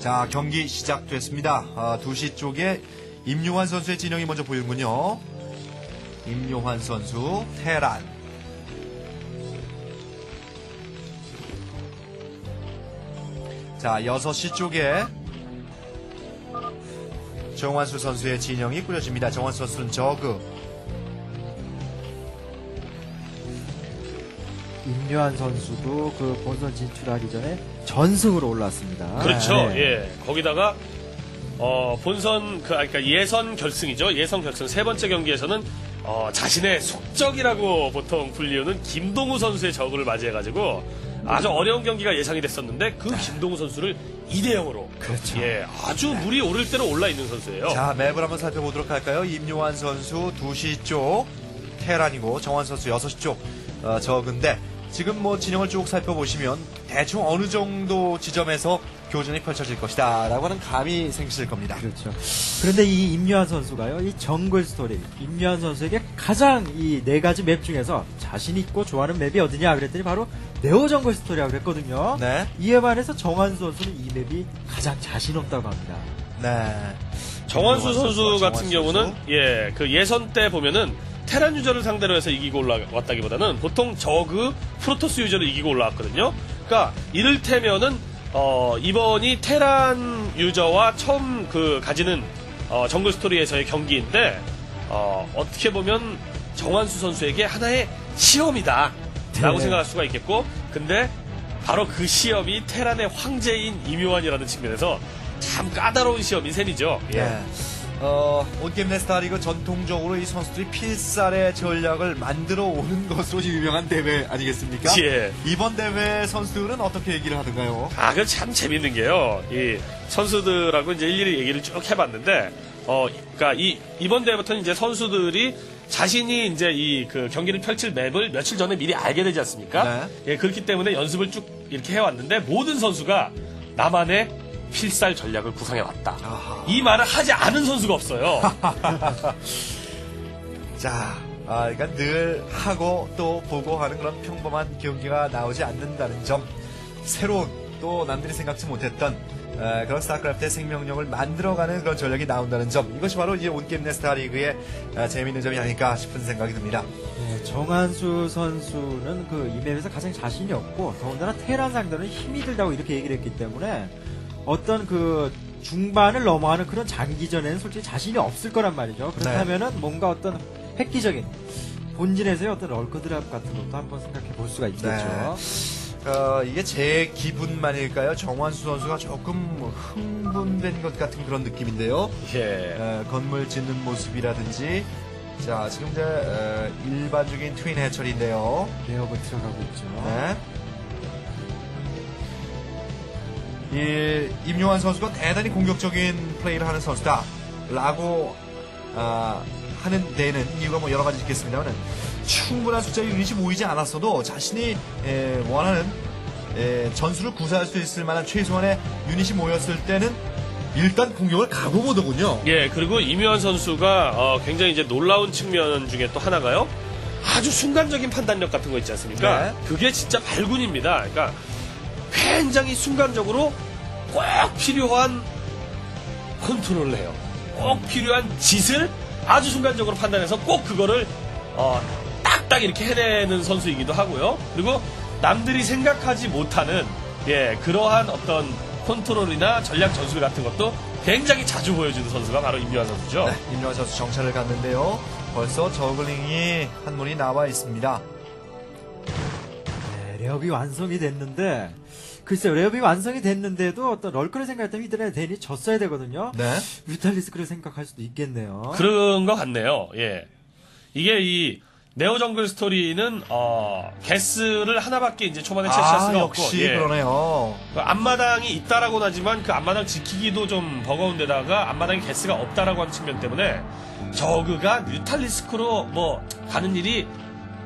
자, 경기 시작됐습니다. 아, 2시 쪽에 임요환 선수의 진영이 먼저 보이는군요. 임요환 선수, 테란. 자, 6시 쪽에 정환수 선수의 진영이 꾸려집니다. 정환수 선수는 저그. 임요한 선수도 그 본선 진출하기 전에 전승으로 올랐습니다. 그렇죠. 네. 예. 거기다가 어, 본선 그 아, 그러니까 예선 결승이죠. 예선 결승 세 번째 경기에서는 어, 자신의 속적이라고 보통 불리우는 김동우 선수의 적을 맞이해가지고 아주 어려운 경기가 예상이 됐었는데 그 김동우 선수를 2대 0으로 그렇죠. 예, 아주 물이 오를 대로 올라 있는 선수예요. 자, 맵을 한번 살펴보도록 할까요? 임요환 선수 2시 쪽 테란이고 정환 선수 6시 쪽 어, 적은데 지금 뭐 진영을 쭉 살펴보시면 대충 어느 정도 지점에서 교전이 펼쳐질 것이다 라고 하는 감이 생기실 겁니다. 그렇죠. 그런데 이 임요한 선수가요, 이 정글 스토리, 임요한 선수에게 가장 이 네 가지 맵 중에서 자신 있고 좋아하는 맵이 어디냐 그랬더니 바로 네오 정글 스토리라고 그랬거든요. 네. 이에 반해서 정한수 선수는 이 맵이 가장 자신 없다고 합니다. 네. 정환수 정환수 선수 같은 경우는. 예, 그 예선 때 보면은 테란 유저를 상대로 해서 이기고 올라왔다기보다는 보통 저그 프로토스 유저를 이기고 올라왔거든요. 그러니까 이를테면은 어, 이번이 테란 유저와 처음 그 가지는 어, 정글 스토리에서의 경기인데 어, 어떻게 보면 정환수 선수에게 하나의 시험이다. 라고 네. 생각할 수가 있겠고 근데 바로 그 시험이 테란의 황제인 임요환이라는 측면에서 참 까다로운 시험인 셈이죠. 예. 네. 어, 온게임 네스타리그 전통적으로 이 선수들이 필살의 전략을 만들어 오는 것으로 유명한 대회 아니겠습니까? 예. 이번 대회 선수들은 어떻게 얘기를 하던가요? 아, 그 참 재밌는 게요. 이 선수들하고 이제 일일이 얘기를 쭉 해봤는데, 어, 그니까 이, 이번 대회부터는 이제 선수들이 자신이 이제 이 그 경기를 펼칠 맵을 며칠 전에 미리 알게 되지 않습니까? 예, 그렇기 때문에 연습을 쭉 이렇게 해왔는데, 모든 선수가 나만의 필살 전략을 구상해왔다. 아하. 이 말을 하지 않은 선수가 없어요. 자, 아, 그러니까 늘 하고 또 보고 하는 그런 평범한 경기가 나오지 않는다는 점, 새로운 또 남들이 생각지 못했던 에, 그런 스타크래프트의 생명력을 만들어가는 그런 전략이 나온다는 점, 이것이 바로 이제 온게임 네스타 리그의 에, 재미있는 점이 아닐까 싶은 생각이 듭니다. 네, 정한수 선수는 그 이맵에서 가장 자신이 없고 더군다나 테란 상대는 힘이 들다고 이렇게 얘기를 했기 때문에 어떤 그 중반을 넘어가는 그런 장기전에는 솔직히 자신이 없을 거란 말이죠. 그렇다면은 뭔가 어떤 획기적인 본진에서의 어떤 럴커드랍 같은 것도 한번 생각해 볼 수가 있겠죠. 어, 이게 제 기분만일까요? 정환수 선수가 조금 흥분된 것 같은 그런 느낌인데요. 예. 에, 건물 짓는 모습이라든지, 자, 지금 이제 에, 일반적인 트윈 해철인데요. 레어가 들어가고 있죠. 네. 이 임요환 선수가 대단히 공격적인 플레이를 하는 선수다. 라고 아, 하는 데는 이유가 뭐 여러 가지 있겠습니다만 충분한 숫자의 유닛이 모이지 않았어도 자신이 에, 원하는 에, 전술을 구사할 수 있을 만한 최소한의 유닛이 모였을 때는 일단 공격을 가고 보더군요. 예, 그리고 이묘한 선수가 어, 굉장히 이제 놀라운 측면 중에 또 하나가요. 아주 순간적인 판단력 같은 거 있지 않습니까? 네. 그게 진짜 발군입니다. 그러니까 굉장히 순간적으로 꼭 필요한 컨트롤을 해요. 꼭 필요한 짓을 아주 순간적으로 판단해서 꼭 그거를 어, 딱딱 이렇게 해내는 선수이기도 하고요. 그리고 남들이 생각하지 못하는 예 그러한 어떤 컨트롤이나 전략 전술 같은 것도 굉장히 자주 보여주는 선수가 바로 임요한 선수죠. 네, 임요환 선수 정찰을 갔는데요. 벌써 저글링이 한 문이 나와 있습니다. 네, 레업이 완성이 됐는데 글쎄요 레업이 완성이 됐는데도 어떤 럴커를 생각했다면 이들은 괜히 졌어야 되거든요. 네. 뮤탈리스크를 생각할 수도 있겠네요. 그런 것 같네요. 예. 이게 이 네오 정글 스토리는 어 게스를 하나밖에 이제 초반에 채취할 아, 수가 역시 없고 예. 그러네요. 그 앞마당이 있다라고는 하지만 그 앞마당 지키기도 좀 버거운 데다가 앞마당에 게스가 없다라고 하는 측면 때문에 저그가 뮤탈리스크로 뭐 가는 일이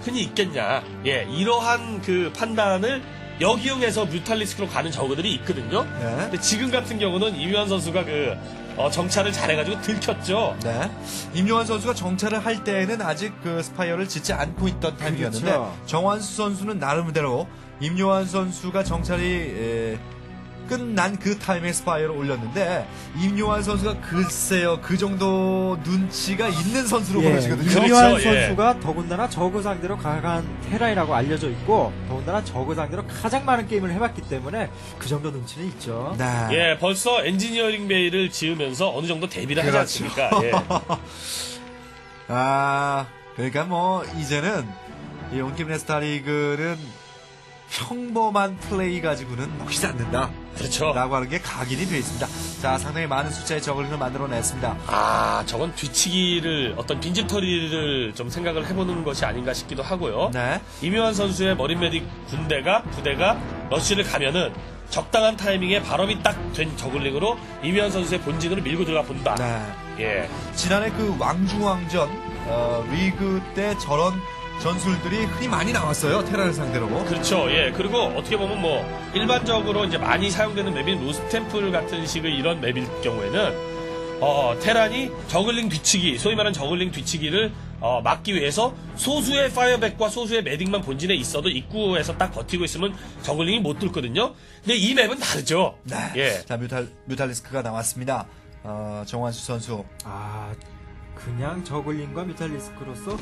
흔히 있겠냐. 예, 이러한 그 판단을 역이용해서 뮤탈리스크로 가는 저그들이 있거든요. 네. 근데 지금 같은 경우는 이묘한 선수가 그 어, 정찰을 잘해가지고 들켰죠. 네. 임요환 선수가 정찰을 할 때에는 아직 그 스파이어를 짓지 않고 있던 타이밍이었는데 그렇죠. 정환수 선수는 나름대로 임요환 선수가 정찰이 에, 끝난 그 타임에 스파이어를 올렸는데 임요환 선수가 글쎄요 그 정도 눈치가 있는 선수로 예, 보여지거든요. 그렇죠, 이유한 예. 선수가 더군다나 저그 상대로 강한 테라이라고 알려져 있고 더군다나 저그 상대로 가장 많은 게임을 해봤기 때문에 그 정도 눈치는 있죠. 네. 예, 벌써 엔지니어링 베이를 지으면서 어느 정도 대비를 하지 그렇죠. 않습니까? 예. 아 그러니까 뭐 이제는 이 온게임 스타리그는 평범한 플레이 가지고는 먹히지 않는다. 그렇죠. 라고 하는 게 각인이 되어 있습니다. 자, 상당히 많은 숫자의 저글링을 만들어냈습니다. 아, 저건 뒤치기를 어떤 빈집털이를 좀 생각을 해보는 것이 아닌가 싶기도 하고요. 네. 이묘한 선수의 머린 메딕 군대가 부대가 러쉬를 가면은 적당한 타이밍에 발업이 딱 된 저글링으로 이묘한 선수의 본진으로 밀고 들어가 본다. 네. 예. 지난해 그 왕중왕전 어, 리그 때 저런 전술들이 흔히 많이 나왔어요. 테라를 상대로. 그렇죠. 예. 그리고 어떻게 보면 뭐 일반적으로 이제 많이 사용되는 맵인 로스템플 같은 식의 이런 맵일 경우에는 어, 테란이 저글링 뒤치기, 소위 말하는 저글링 뒤치기를 어, 막기 위해서 소수의 파이어백과 소수의 매딩만 본진에 있어도 입구에서 딱 버티고 있으면 저글링이 못 뚫거든요. 근데 이 맵은 다르죠. 네. 예. 자, 뮤탈, 뮤탈리스크가 나왔습니다. 어, 정환수 선수. 아 그냥 저글링과 뮤탈리스크로서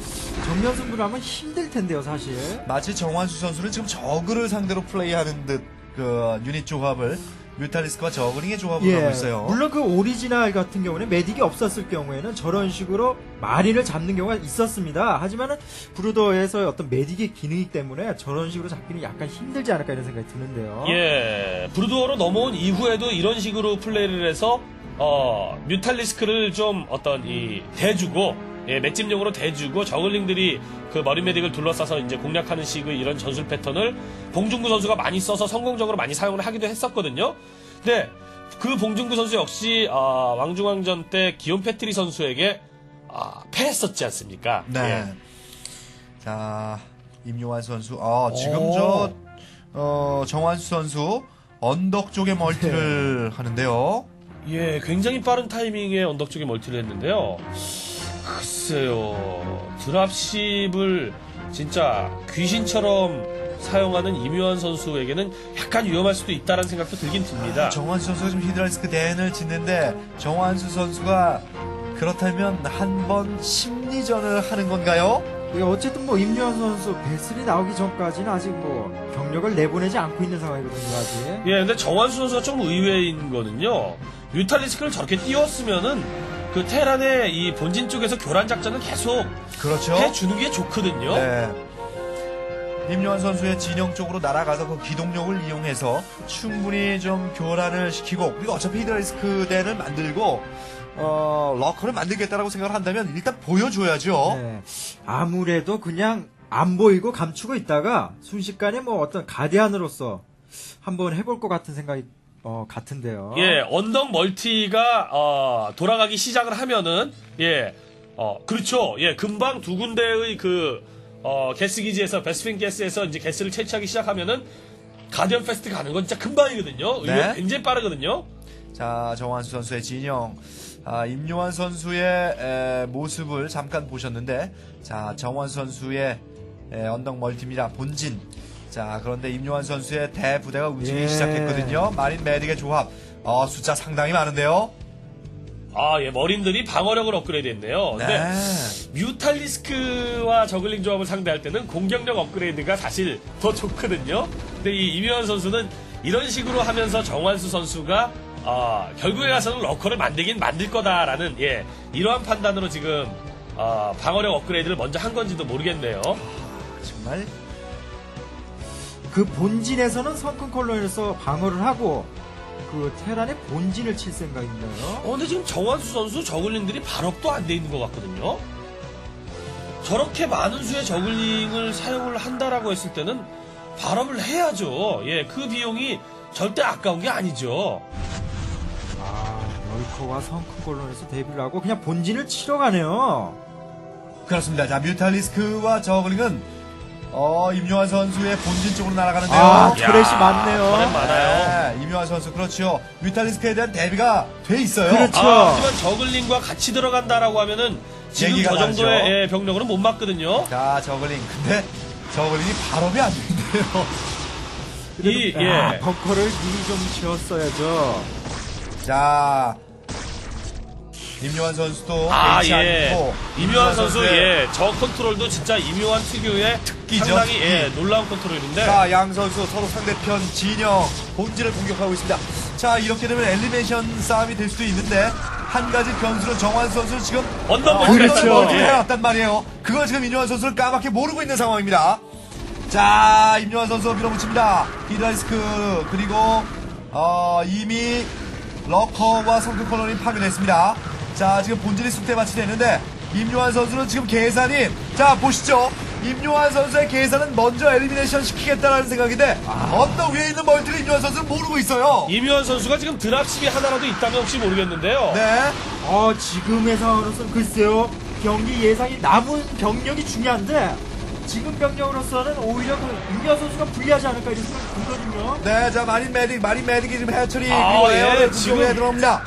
정면 승부를 하면 힘들 텐데요 사실. 마치 정환수 선수는 지금 저그를 상대로 플레이하는 듯 그 유닛 조합을 뮤탈리스크와 저그링의 조합으로 하고 있어요. 예. 물론 그 오리지널 같은 경우는 메딕이 없었을 경우에는 저런 식으로 마린을 잡는 경우가 있었습니다. 하지만은 브루더에서의 어떤 메딕의 기능이기 때문에 저런 식으로 잡기는 약간 힘들지 않을까 이런 생각이 드는데요. 예, 브루도어로 넘어온 이후에도 이런 식으로 플레이를 해서 어, 뮤탈리스크를 좀 어떤 이 대주고 예, 맷집용으로 대주고 저글링들이 그 머리 메딕을 둘러싸서 이제 공략하는 식의 이런 전술 패턴을 봉중구 선수가 많이 써서 성공적으로 많이 사용을 하기도 했었거든요. 근데 그 봉중구 선수 역시 아, 왕중왕전 때 기욤 패트리 선수에게 아, 패했었지 않습니까? 네. 예. 자, 임요환 선수. 아, 지금 오. 저, 어, 정환수 선수 언덕 쪽에 멀티를 하는데요. 예, 굉장히 빠른 타이밍에 언덕 쪽에 멀티를 했는데요. 글쎄요, 드랍십을 진짜 귀신처럼 사용하는 이묘한 선수에게는 약간 위험할 수도 있다는 생각도 들긴 듭니다. 정환수 선수가 지금 히드라리스크 대안을 짓는데 정환수 선수가 그렇다면 한 번 심리전을 하는 건가요? 이게 어쨌든 뭐 임요한 선수 베슬이 나오기 전까지는 아직 뭐 경력을 내보내지 않고 있는 상황이거든요 아직. 예, 근데 정환수 선수가 좀 의외인 거는요. 뮤탈리스크를 저렇게 띄웠으면은 그 테란의 이 본진 쪽에서 교란 작전을 계속 그렇죠. 해주는 게 좋거든요. 네. 임요환 선수의 진영 쪽으로 날아가서 그 기동력을 이용해서 충분히 좀 교란을 시키고 그리고 어차피 히드라리스크 대를 만들고 어, 러커를 만들겠다라고 생각을 한다면 일단 보여줘야죠. 네. 아무래도 그냥 안 보이고 감추고 있다가 순식간에 뭐 어떤 가디안으로서 한번 해볼 것 같은 생각이 어, 같은데요. 예, 언덕 멀티가 어, 돌아가기 시작을 하면은 예, 어 그렇죠. 예, 금방 두 군데의 그 어, 게스 기지에서 베스핀 가스에서 이제 게스를 채취하기 시작하면은 가디언 페스트 가는 건 진짜 금방이거든요. 네. 굉장히 빠르거든요. 자, 정환수 선수의 진영. 아, 임요환 선수의 에, 모습을 잠깐 보셨는데, 자, 정환 선수의 에, 언덕 멀티입니다. 본진. 자, 그런데 임요환 선수의 대부대가 움직이기 예. 시작했거든요. 마린 메딕의 조합. 어, 숫자 상당히 많은데요. 아, 예, 머린들이 방어력을 업그레이드 했네요. 근데 네. 뮤탈리스크와 저글링 조합을 상대할 때는 공격력 업그레이드가 사실 더 좋거든요. 근데 이 이묘한 선수는 이런 식으로 하면서 정환수 선수가 아, 결국에 가서는 러커를 만들긴 만들 거다라는 예 이러한 판단으로 지금 아, 방어력 업그레이드를 먼저 한 건지도 모르겠네요. 정말. 그 본진에서는 성큰 컬러에서 방어를 하고 그 테란의 본진을 칠 생각인데요. 어, 근데 지금 정환수 선수 저글링들이 발업도 안 돼 있는 것 같거든요. 저렇게 많은 수의 저글링을 사용을 한다라고 했을 때는 발업을 해야죠. 예, 그 비용이 절대 아까운 게 아니죠. 아, 럴커와 성큰 컬러에서 데뷔를 하고 그냥 본진을 치러 가네요. 그렇습니다. 자, 뮤탈리스크와 저글링은 어, 임요환 선수의 본진 쪽으로 날아가는데요. 아, 야, 터렛이 많네요. 많아요. 네, 임요환 선수 그렇죠. 뮤탈리스크에 대한 대비가 돼 있어요. 그렇죠. 아, 하지만 저글링과 같이 들어간다라고 하면은 지금 얘기가 저 정도의. 예, 병력으로는 못 막거든요. 자, 저글링. 근데 저글링이 발업이 안 된대요. 이, 아, 예. 벙커를 미리 좀 지었어야죠. 자, 임요환 선수도 아, 개의치 예. 않고 이묘한 선수, 예. 저 컨트롤도 진짜 이묘한 특유의 특기죠, 상당히. 예, 놀라운 컨트롤인데. 자, 양 선수 서로 상대편 진영 본질을 공격하고 있습니다. 자, 이렇게 되면 엘리메이션 싸움이 될 수도 있는데 한 가지 변수는 정환 선수 지금 언더 어, 멀티를 언더 했죠. 멀티를 예. 해왔단 말이에요. 그걸 지금 임요환 선수를 까맣게 모르고 있는 상황입니다. 자, 임요환 선수 밀어붙입니다. 히드라이스크 그리고 어, 이미 러커와 성크 컬러링 파괴됐습니다. 자, 지금 본질이 숲에 마치되는데 임요환 선수는 지금 계산이 자 보시죠. 임요환 선수의 계산은 먼저 엘리미네이션 시키겠다라는 생각인데 언더 위에 있는 멀티를 임요환 선수는 모르고 있어요. 이묘한 선수가 지금 드랍십이 하나라도 있다면 혹시 모르겠는데요. 네. 어, 지금의 상황으로서는 글쎄요. 경기 예상이 남은 병력이 중요한데 지금 병력으로서는 오히려 그 윤여 선수가 불리하지 않을까 이런 생각이 들거든요. 네, 자 마린 메딕, 마린 메딕이 지금 해처리 아, 그리고 예, 에어를 지금- 지금 들어옵니다.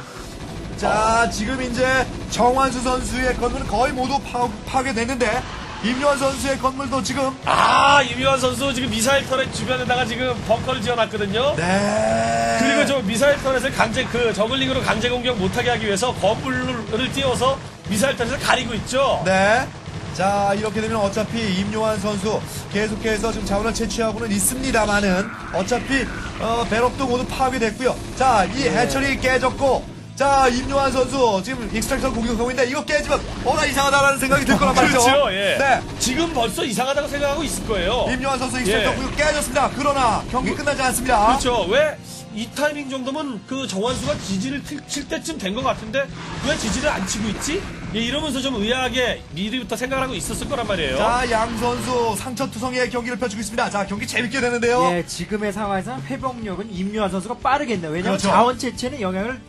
자, 지금 이제 정환수 선수의 건물은 거의 모두 파, 파괴됐는데 임요환 선수의 건물도 지금 아, 이묘한 선수 지금 미사일 터렛 주변에다가 지금 벙커를 지어놨거든요. 네. 그리고 저 미사일 터렛을 강제 그 저글링으로 강제 공격 못하게 하기 위해서 건물을 띄워서 미사일 터렛을 가리고 있죠. 네. 자, 이렇게 되면 어차피 임요환 선수 계속해서 지금 자원을 채취하고는 있습니다만은 어차피 어, 배럭도 모두 파괴됐고요. 자, 이 네. 해처리 깨졌고 자, 임요환 선수 지금 익스트랙터 공격하고 있는데 이거 깨지면 어나 이상하다라는 생각이 들 거란 말이죠. 그렇죠. 예. 네. 지금 벌써 이상하다고 생각하고 있을 거예요. 임요환 선수 익스트랙터 예. 공격 깨졌습니다. 그러나 경기 끝나지 않습니다. 그렇죠. 왜 이 타이밍 정도면 그 정환수가 지지를 칠- 칠 때쯤 된 것 같은데 왜 지지를 안 치고 있지? 예, 이러면서 좀 의아하게 미리부터 생각을 하고 있었을 거란 말이에요. 자, 양 선수 상처투성이의 경기를 펼치고 있습니다. 자, 경기 재밌게 되는데요. 예, 지금의 상황에서는 회복력은 임요한 선수가 빠르겠네요. 왜냐하면 그렇죠. 자원 채취에는 영향을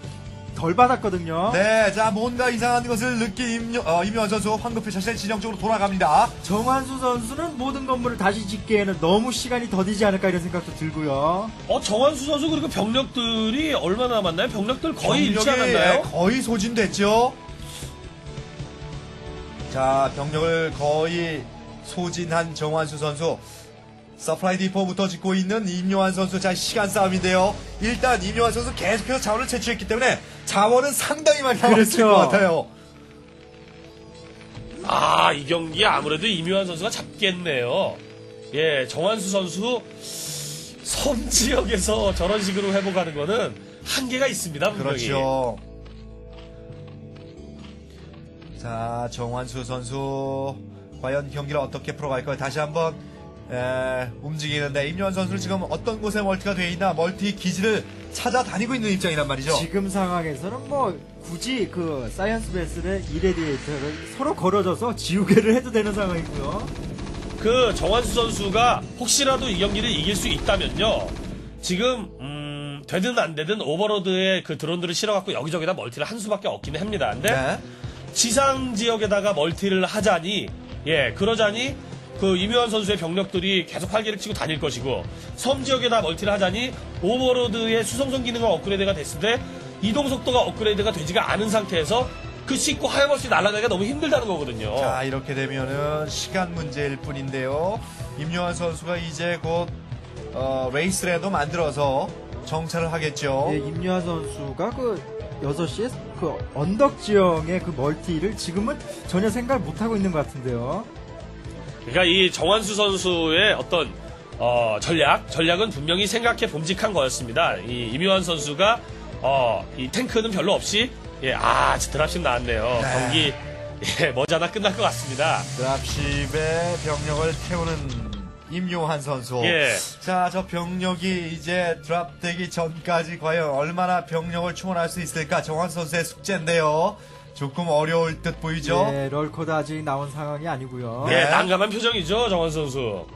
덜 받았거든요. 네, 자, 뭔가 이상한 것을 느낀 임요, 어, 임요환 선수 황급히 자신의 진영적으로 돌아갑니다. 정환수 선수는 모든 건물을 다시 짓기에는 너무 시간이 더디지 않을까 이런 생각도 들고요. 어, 정환수 선수 그리고 병력들이 얼마나 남았나요? 병력들 거의 잃지 병력이, 않았나요? 예, 거의 소진됐죠. 자, 병력을 거의 소진한 정환수 선수. 서플라이 디포부터 짓고 있는 임요환 선수. 자, 시간 싸움인데요. 일단 임요환 선수 계속해서 자원을 채취했기 때문에 자원은 상당히 많이 남았을 그렇죠. 것 같아요. 아, 이 경기 아무래도 이묘한 선수가 잡겠네요. 예, 정환수 선수 섬 지역에서 저런 식으로 회복하는 거는 한계가 있습니다, 분명히. 그렇죠. 자, 정환수 선수 과연 경기를 어떻게 풀어갈까요? 다시 한번 에, 움직이는데 임요환 선수는 지금 어떤 곳에 멀티가 되어 있나 멀티 기지를 찾아다니고 있는 입장이란 말이죠. 지금 상황에서는 뭐 굳이 그 사이언스 베슬의 이레디에이터를 서로 걸어줘서 지우개를 해도 되는 상황이고요. 그 정환수 선수가 혹시라도 이 경기를 이길 수 있다면요. 지금 음, 되든 안 되든 오버로드에 그 드론들을 실어갖고 여기저기다 멀티를 한 수밖에 없기는 합니다. 근데 네. 지상 지역에다가 멀티를 하자니 예 그러자니 그 이묘한 선수의 병력들이 계속 활기를 치고 다닐 것이고 섬 지역에다 멀티를 하자니 오버로드의 수송선 기능은 업그레이드가 됐을 때 이동 속도가 업그레이드가 되지가 않은 상태에서 그 씻고 하염없이 날아가기가 너무 힘들다는 거거든요. 자, 이렇게 되면은 시간 문제일 뿐인데요. 임요환 선수가 이제 곧 어, 레이스라도 만들어서 정찰을 하겠죠. 예, 임유아 선수가 그 6시에 그 언덕 지형의 그 멀티를 지금은 전혀 생각을 못하고 있는 것 같은데요. 그러니까 이 정환수 선수의 어떤 어, 전략, 전략은 분명히 생각해 봄직한 거였습니다. 이 이묘한 선수가 어, 이 탱크는 별로 없이 예, 아, 드랍십 나왔네요. 네. 경기 예, 머지않아 끝날 것 같습니다. 드랍십에 병력을 태우는 임요한 선수. 예. 자, 저 병력이 이제 드랍되기 전까지 과연 얼마나 병력을 충원할 수 있을까? 정환 선수의 숙제인데요. 조금 어려울 듯 보이죠? 예, 럴커도 아직 나온 상황이 아니고요. 네. 예, 난감한 표정이죠, 정환 선수.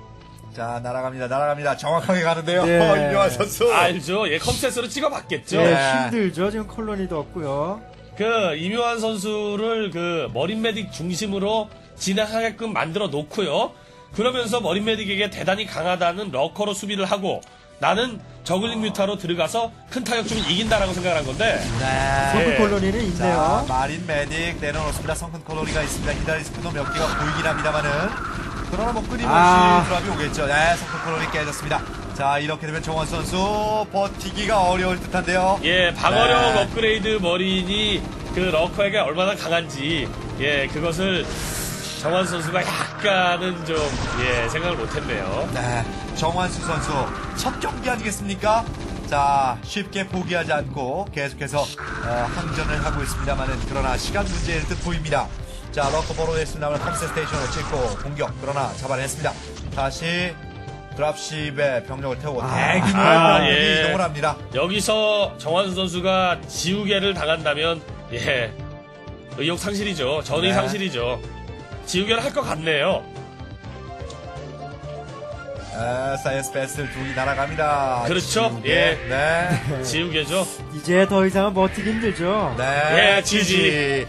자, 날아갑니다, 날아갑니다. 정확하게 가는데요. 네. 어, 임요한 선수. 알죠. 예, 컴셋으로 찍어봤겠죠. 예, 네. 힘들죠. 지금 콜로니도 없고요. 그 이묘한 선수를 그 머린 메딕 중심으로 진행하게끔 만들어 놓고요. 그러면서 머린 메딕에게 대단히 강하다는 러커로 수비를 하고 나는 저글링 뮤타로 들어가서 큰 타격 주면 이긴다라고 생각을 한 건데 네. 성크 예. 콜로니는 자, 있네요. 마린 메딕 내려놓습니다. 성큰 콜로리가 있습니다. 히다리스크도 몇 개가 보이긴 합니다만은. 그러나 뭐 끊임없이 아. 드랍이 오겠죠. 네, 성큰 콜로리 깨졌습니다. 자, 이렇게 되면 정원 선수 버티기가 어려울 듯한데요. 예, 방어력 네. 업그레이드 머린이 그 러커에게 얼마나 강한지, 예, 그것을 정환 선수가 약간은 좀, 예, 생각을 못했네요. 네, 정환수 선수 첫 경기 아니겠습니까? 자, 쉽게 포기하지 않고 계속해서 어, 항전을 하고 있습니다만은 그러나 시간 문제일 듯 보입니다. 자, 러커버로 됐습니다만 컴세 스테이션을 찍고 공격 그러나 잡아냈습니다. 다시 드랍십에 병력을 태우고 대규모의 아, 병력이 예. 이동을 합니다. 여기서 정환 선수가 지우개를 당한다면, 예, 의욕 상실이죠. 전의 네. 상실이죠. 지우개를 할 것 같네요. 아, 사이언스 베스트 둘이 날아갑니다. 그렇죠. 지우개. 예. 네. 지우개죠. 이제 더 이상은 버티기 힘들죠. 네. 예, 지지.